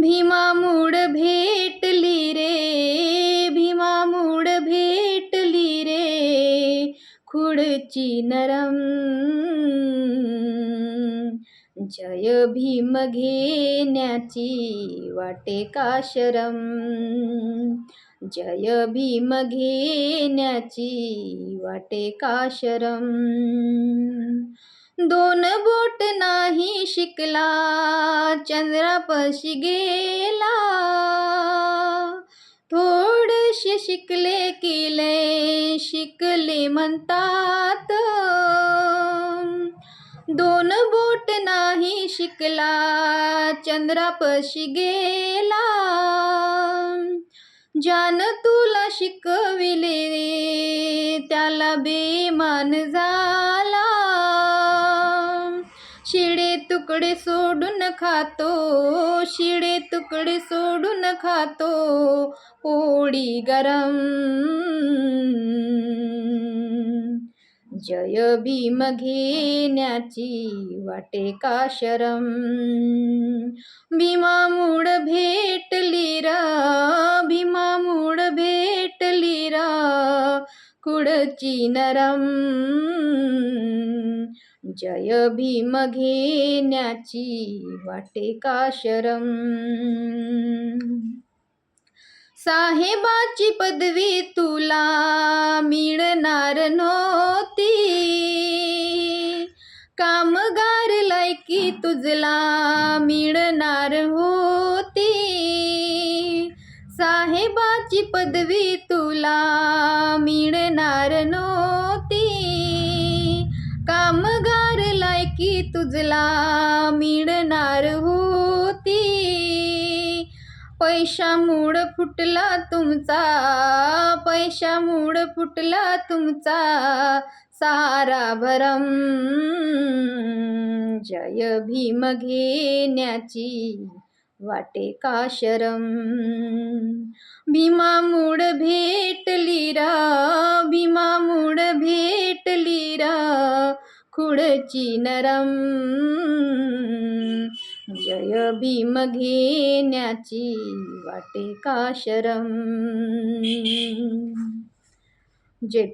Bhima mood भेटली रे भीमामूड भेटली रे खुडची नरम. जय भीम घेण्याची वाटे का शरम? जय भीम घेण्याची वाटे का शरम? दोन बोट नाही शिकला चंद्रापशी गेला. थोडेसे शिकले केले शिकले म्हणतात. दोन बोट नाही शिकला चंद्रापशी गेला. ज्यान तुला शिकविले त्याला बेमान जा शिडे तुकडे सोडून खातो शिडे तुकडे सोडून खातो पोळी गरम. जय भीम घेण्याची वाटे का शरम? भीमा मूड भेटली भीमा मूड भेटली रा कुडची नरम. जय भीम घेण्याची वाटे का शरम साहेबाची पदवी तुला मिळणार नव्हती. कामगार लायकी तुझला मिळणार होती. साहेबाची पदवी तुला मिळणार नव्हती. तुझला मिळणार होती. पैशा मूड फुटला तुमचा पैशा मूड फुटला तुमचा सारा भरम. जय भीम घेण्याची वाटे का शरम. भीमामूड भेटली रा भीमा मूड भेट खुडची नरम. जय भीम घेण्याची वाटे का शरम जय